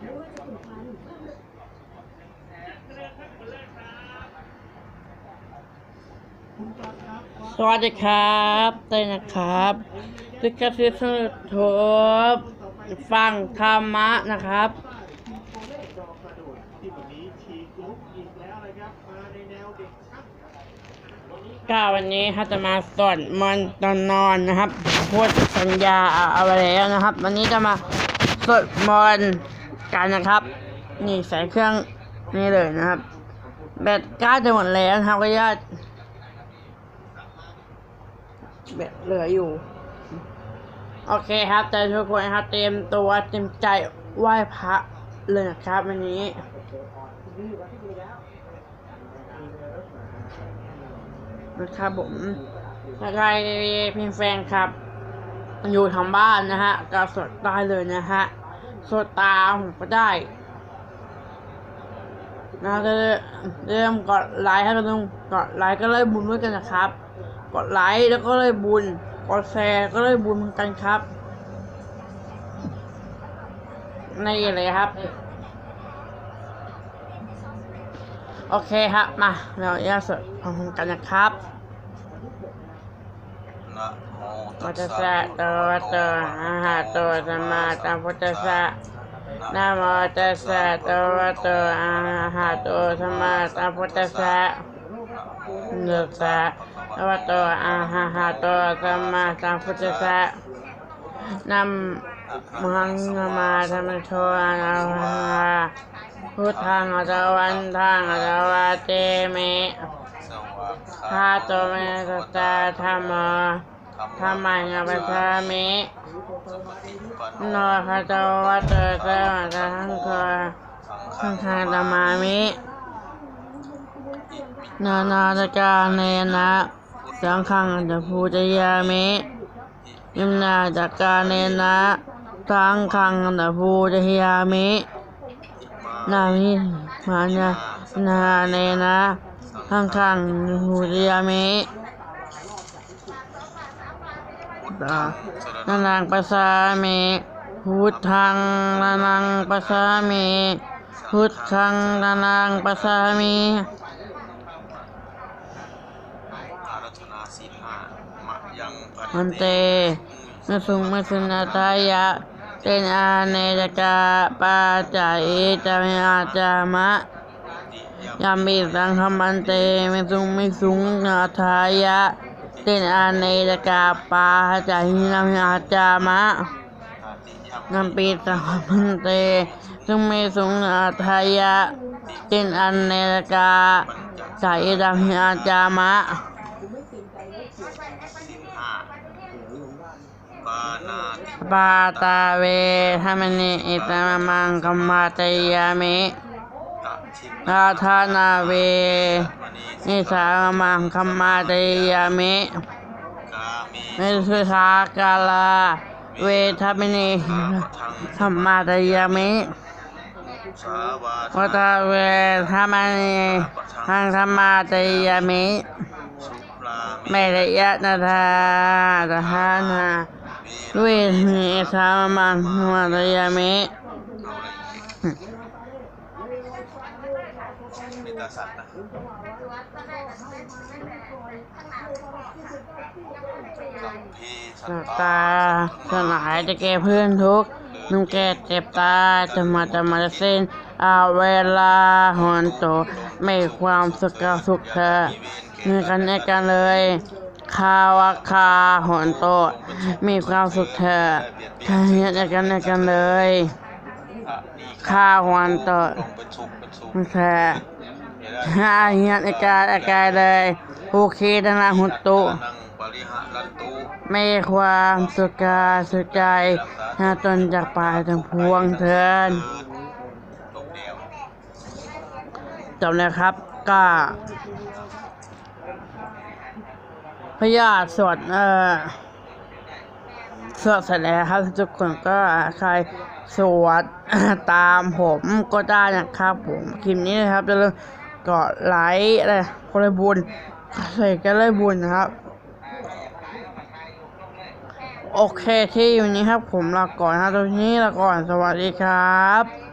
สวัสดีครับเต้นะครับทุกท่านที่สนุกทบฟังธรรมะนะครับจอกระโดดที่วันนี้ฉีกลุกอีกแล้วนะครับมาในแนวเด็กช่างก็วันนี้ครัจะมาสวดมนต์ตอนนอนนะครับพูดสัญญาเอาไว้แล้วนะครับ วันนี้จะมาสวดมนต์ กันนะครับ นี่ใส่เครื่องนี่เลยนะครับ แบตใกล้จะหมดแล้วนะครับก็ญาติแบตเหลืออยู่ โอเคครับแต่ทุกคนครับ เตรียมตัวเตรียมใจไหว้พระเลยนะครับวันนี้นะครับผมถ้าใครเป็นแฟนครับ อยู่ทางบ้านนะฮะก็สดได้เลยนะฮะ สดตาผมก็ได้นะจะเริ่มกดไลค์ให้กันต้องกดไลค์ก็เลยบุญด้วยกันนะครับ กดไลค์แล้วก็เลยบุญ กดแชร์ก็เลยบุญเหมือนกันครับนี่เลยครับ โอเคครับ มา เราแยกสดพร้อมๆกันนะครับนะ พุทธะสสะโตวะโตอะหะโตสัมมาสัมพุทธัสสะนะโมตัสสะโตวะโตอะหะโตสัมมาสัมพุทธัสสะนะสะโตวะโตอะหะโตสัมมาสัมพุทธัสสะนัมมังนมาธรรมโชอะนะหะพุทธังอะตวันทังอะตวะเตเมสวะคาโตเมตตาธรรมะ ธรรมังอภิธามิโนคาโตวัตเตเตวัตทังคอขังคาตมามินานาตกาเนนะสังขังอัตภูจยามิยิมนาตกาเนนะสังขังอัตภูจยามินามิมานานาเนนะสังขังอัตภูจยามิ ตานานังปัสสามิพุทธังนานังปัสสามิพุทธังนานังปัสสามิอารัธนาศีลห้ามะยังปะมันเตมสุงมสุนาทายะเตนอาเนจกาปาจาเอจามิอาจามะติยะยามิสังคมันเตมสุงมิสุงนาทายะเตินอาเนจกาปาหจาหินามิอาจามะตาติยะนัมปีตาพันเต ซึ่งมีสุงอาทายะเจนอันเนรกาสายดามิอาจามะปาตาเวธรรมนิอิตมมังคัมมาตยามิ ตะชินอาทานาเวมณีนิสามังคัมมาตยามิกาเมเมสุสากาลา เวทรรมนิกาปะทังคัมมาตยามิสาวาวัตเวธรรมนิทังคัมมาตยามิสุราเมเมรยะนาธาตหานาเวทมีสามังมาตยามิ มีตาสัตว์นะพีสัสัตตตาตาสลายจะแก่เพื่อนทุกข์นุ่งแก่เจ็บตาจะมาจะมาเส้นอาเวลาหอนโตไม่ความสุขกับสุขเธอมีกันในกันเลยคาวาคาหอนโตมีความสุขเธอทาเนียในกันในกันเลยอะดี ข้าหอนโตลงเป็นสุขเป็นสุขเธอเดี๋ยวนะหาเหียนอาการอาการเลยโอเคดนาหุตตุนังปริหารันตุไม่ความสุขกายสุขใจหาตนจากปลายทั้งพวงเทินตกเดียวจบแล้วครับก็พยาธิสวดเอ่อ สวดเสร็จแล้วครับ ทุกคนก็ใครสวดตามผมก็ได้นะครับผมคลิปนี้นะครับจะเริ่มกดไลค์อะไรคนเลยบุญใส่ก็เลยบุญนะครับ โอเคที่อยู่นี้ครับผมลาก่อนนะตรงนี้ลาก่อนสวัสดีครับ